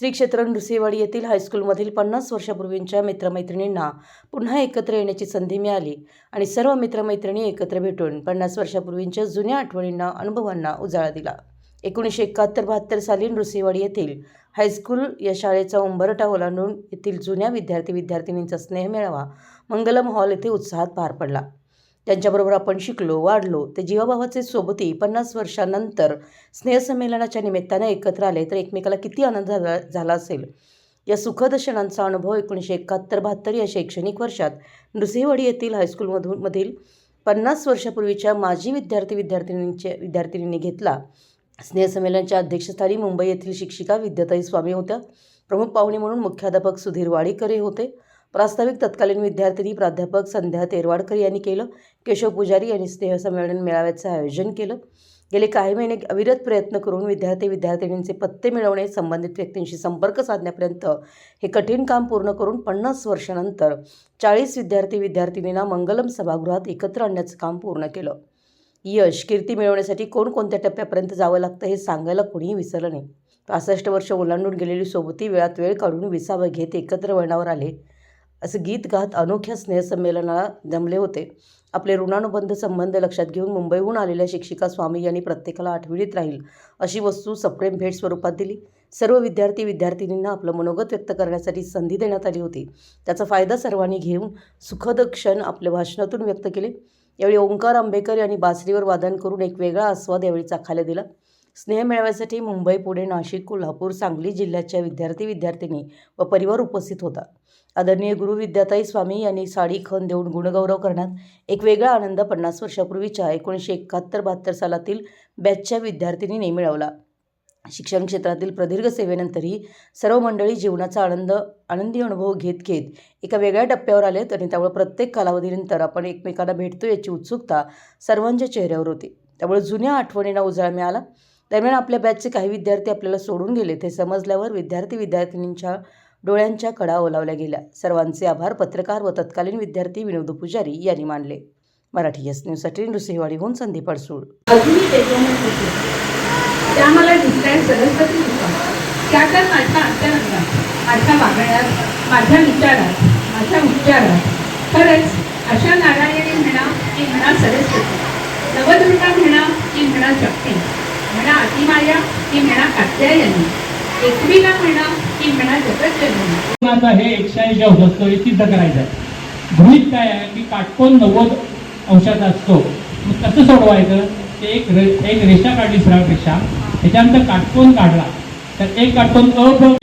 श्री क्षेत्र नृसिंहवाडी येथील हायस्कूलमधील पन्नास वर्षापूर्वींच्या मित्रमैत्रिणींना पुन्हा एकत्र येण्याची संधी मिळाली आणि सर्व मित्रमैत्रिणी एकत्र भेटून पन्नास वर्षापूर्वींच्या जुन्या आठवणींना अनुभवांना उजाळा दिला. एकोणीसशे एकाहत्तर बहात्तर साली नृसिंहवाडी येथील हायस्कूल या शाळेचा उंबरठा ओलांडून येथील जुन्या विद्यार्थी विद्यार्थिनींचा स्नेह मेळावा मंगलम हॉल येथे उत्साहात पार पडला. त्यांच्याबरोबर आपण शिकलो वाढलो ते जीवाभावाचे सोबती पन्नास वर्षानंतर स्नेहसंमेलनाच्या निमित्ताने एकत्र आले तर एकमेकाला किती आनंद झाला झाला असेल? या सुखद क्षणांचा अनुभव एकोणीसशे एकाहत्तर बहात्तर या शैक्षणिक वर्षात नृसिंहवाडी येथील हायस्कूलमधून मधील पन्नास वर्षापूर्वीच्या माजी विद्यार्थी विद्यार्थिनींच्या विद्यार्थिनींनी घेतला. स्नेहसंमेलनाच्या अध्यक्षस्थानी मुंबई येथील शिक्षिका विद्याताई स्वामी होत्या. प्रमुख पाहुणे म्हणून मुख्याध्यापक सुधीर वाडीकर हे होते. प्रास्ताविक तत्कालीन विद्यार्थिनी प्राध्यापक संध्या तेरवाडकर यांनी केलं. केशव पुजारी यांनी स्नेहसंमेलन मेळाव्याचं आयोजन केलं. गेले काही महिने अविरत प्रयत्न करून विद्यार्थी विद्यार्थिनींचे पत्ते मिळवणे संबंधित व्यक्तींशी संपर्क साधण्यापर्यंत हे कठीण काम पूर्ण करून पन्नास वर्षानंतर चाळीस विद्यार्थी विद्यार्थिनींना मंगलम सभागृहात एकत्र आणण्याचं काम पूर्ण केलं. यश कीर्ती मिळवण्यासाठी कोणकोणत्या टप्प्यापर्यंत जावं लागतं हे सांगायला कोणीही विसरलं नाही. पासष्ट वर्ष ओलांडून गेलेली सोबती वेळात वेळ काढून विसावं घेत एकत्र वळणावर आले. असं गीत गात अनोख्या स्नेहसंमेलनाला जमले होते. आपले ऋणानुबंध संबंध लक्षात घेऊन मुंबईहून आलेल्या शिक्षिका स्वामी यांनी प्रत्येकाला आठवणीत राहील अशी वस्तू सप्रेम भेट स्वरूपात दिली. सर्व विद्यार्थी विद्यार्थिनींना आपलं मनोगत व्यक्त करण्यासाठी संधी देण्यात आली होती. त्याचा फायदा सर्वांनी घेऊन सुखद क्षण आपल्या भाषणातून व्यक्त केले. यावेळी ओंकार आंबेकर यांनी बासरीवर वादन करून एक वेगळा आस्वाद यावेळी चाखायला दिला. स्नेह मेळाव्यासाठी मुंबई पुणे नाशिक कोल्हापूर सांगली जिल्ह्याच्या विद्यार्थी विद्यार्थिनी व परिवार उपस्थित होता. आदरणीय गुरु विद्याताई स्वामी यांनी साडी खण देऊन गुणगौरव करण्यात एक वेगळा आनंद पन्नास वर्षापूर्वीच्या एकोणीसशे एकाहत्तर बहात्तर सालातील बॅचच्या विद्यार्थिनीने मिळवला. शिक्षण क्षेत्रातील प्रदीर्घ सेवेनंतरही सर्व मंडळी जीवनाचा आनंद आनंदी अनुभव घेत घेत एका वेगळ्या टप्प्यावर आलेत आणि त्यामुळे प्रत्येक कालावधीनंतर आपण एकमेकांना भेटतो याची उत्सुकता सर्वांच्या चेहऱ्यावर होती. त्यामुळे जुन्या आठवणींना उजाळा मिळाला. दरम्यान आपल्या बॅचचे काही विद्यार्थी आपल्याला सोडून गेले ते समजल्यावर विद्यार्थी विद्यार्थिनींच्या डोळ्यांच्या कडा ओलावल्या गेल्या. सर्वांचे आभार. पत्रकार व तत्कालीन विद्यार्थी विनोद पुजारी यांनी मानले. मराठी एस न्यूजसाठी नृसिंहवाडीहून संदीप अडसूळ. त्या मला सरस्वती त्या तर माझ्या अंतरंगात माझ्या वागण्यात माझ्या विचारात माझ्या उच्चारात. खरंच अशा नारायणी म्हणा की म्हणा सरस्वती. नवदुर्गा म्हणा की म्हणा शक्ती म्हणा अतिमाया की म्हणा कात्यायनी एकवीला म्हणा की म्हणा जगज्जननी कोणाचा हे एकशे ऐंशी अंश असतो हे सिद्ध करायचं आहे. गृहित काय आहे की काटकोन नव्वद अंशाचा असतो. मग कसं सोडवायचं? ते एक रे एक रेषा काढली सरळ त्याच्यानंतर काटकोन काढला. तर एक काटकोन अ